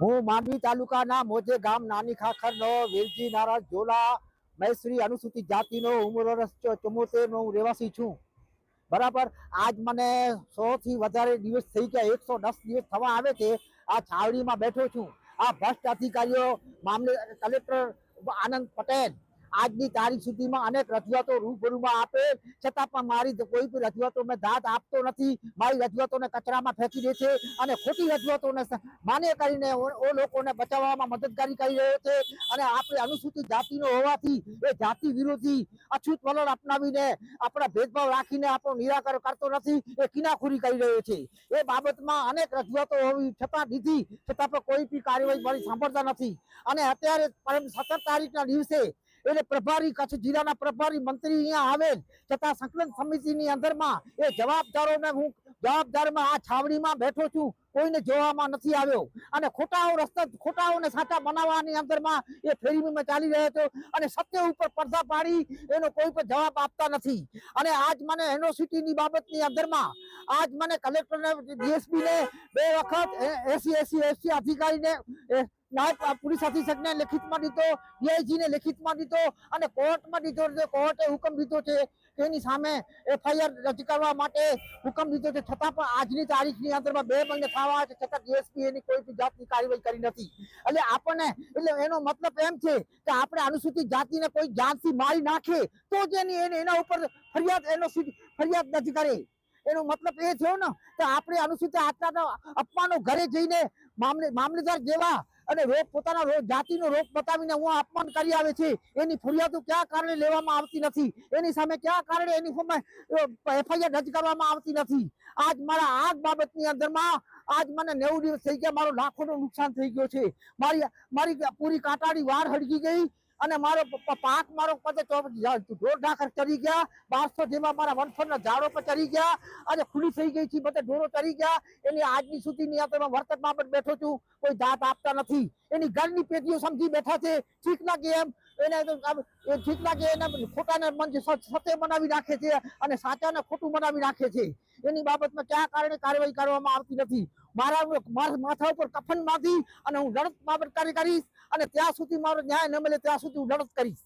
હું માંડવી તાલુકાના મોજે ગામ નાની ખાખરનો, વેલજી, નારાજ ઝોલા મહેશ્રી, અનુસૂચિત જાતિનો ઉંમર વર્ષ ચુમ્મોતેર નો રહેવાસી છું. બરાબર? આજ મને સો થી વધારે દિવસ થઈ ગયા, એકસો દસ દિવસ થવા આવે છે, આ છાવડીમાં બેઠો છું. આ ભ્રષ્ટ અધિકારીઓ, મામલે કલેક્ટર આનંદ પટેલ આજની તારીખ સુધીમાં અનેક રજૂઆતો રૂબરૂમાં આપે. છતાં પણ મારી કોઈ પણ રજૂઆતો મેં દાદ આપતો નથી. મારી રજૂઆતોને કચરામાં ફેંકી દે છે અને ખોટી રજૂઆતોને માન્ય કરીને ઓ- લોકોને બચાવવામાં મદદગારી કરી રહ્યો છે. અને આપણે અનુસૂચિત જાતિનો હોવાથી એ જાતિ વિરોધી અછૂત વલણ અપનાવીને આપણા ભેદભાવ રાખીને આપણો નિરાકરણ કરતો નથી. એ કિનાખોરી કરી રહ્યો છે. એ બાબતમાં અનેક રજૂઆતો હોવી છતાં દીધી છતાં પણ કોઈ બી કાર્યવાહી મારી સાંભળતા નથી. અને અત્યારે પરમ સત્તર તારીખના દિવસે એટલે પ્રભારી કચ્છ જિલ્લાના પ્રભારી મંત્રી અહીંયા આવેલ છતાં સંકલન સમિતિની અંદરમાં એ જવાબદારોને હું જવાબદારમાં આ છાવણીમાં બેઠો છું, કોઈને જોવામાં નથી આવ્યો. અને ખોટાઓ રસ્તા, ખોટાઓને સાચા બનાવવાની અંદરમાં એ ફેરીમાં ચાલી રહ્યો હતો અને સત્ય ઉપર પડદા પાડી એનો કોઈ પણ જવાબ આપતા નથી. અને આજ મને યુનિવર્સિટીની બાબતની અંદરમાં, આજ મને કલેક્ટરને, ડીએસપીને બે વખત એસી એસી એસી અધિકારીને નાયબ પોલીસ અધિક્ષકને લેખિતમાં દીધો ડીઆઈજી ને લેખિતમાં દીધો અને કોર્ટમાં દીધો કોર્ટે હુકમ દીધો છે. તેની સામે એફઆઈઆર રજૂ કરવા માટે હુકમ દીધો છે. છતાં પણ આજની તારીખની અંદરમાં બે મહિને થવા છે. છતાં ડીએસપી એની કોઈ પણ જાતની કાર્યવાહી કરી નથી. એટલે આપણને, એટલે એનો મતલબ એમ છે કે આપણે અનુસૂચિત જાતિને કોઈ જાતથી મારી નાખે તો જ એની એના ઉપર ફરિયાદ, એનો ફરિયાદ નથી કરે. એનો મતલબ એ થયો ને કે આપણે અનુસૂચિત આટલા અપમાનો ઘરે જઈને મામલે, મામલેદાર જેવા અને રોગ પોતાના રોગ જાતિનો રોગ બતાવીને હું અપમાન કરી આવે છે, એની ફરિયાદો કયા કારણે લેવામાં આવતી નથી? એની સામે કયા કારણે એની સામે એફઆઈઆર રદ કરવામાં આવતી નથી? આજ મારા આ બાબતની અંદરમાં, આજ મને નેવું દિવસ થઈ ગયા, મારો લાખોનું નુકસાન થઈ ગયો છે. મારી મારી પૂરી કાંટાળી વાર હળગી ગઈ. અને મારો પાક મારો પતે ઢોર ઢાકર ચરી ગયા. બારસો જેવા મારા વનફળના ઝાડો પર ચરી ગયા. અને ખુલ્લી થઈ ગઈ છે, બધે ઢોરો ચરી ગયા. એની આજની સુધીની અંદરમાં વર્તન પણ બેઠો છું. કોઈ દાંત આપતા નથી. એની ઘરની પેટીઓ સમજી બેઠા છે. ઠીક કે એમ, એને ઠીક લાગે એને ખોટાને મન સત્ય બનાવી રાખે છે અને સાચાને ખોટું બનાવી રાખે છે. એની બાબતમાં કયા કારણે કાર્યવાહી કરવામાં આવતી નથી? મારા માથા ઉપર કફન બાંધી અને હું લડત બાબત કાર્ય કરીશ અને ત્યાં સુધી મારો ન્યાય ન મળે ત્યાં સુધી હું લડત કરીશ.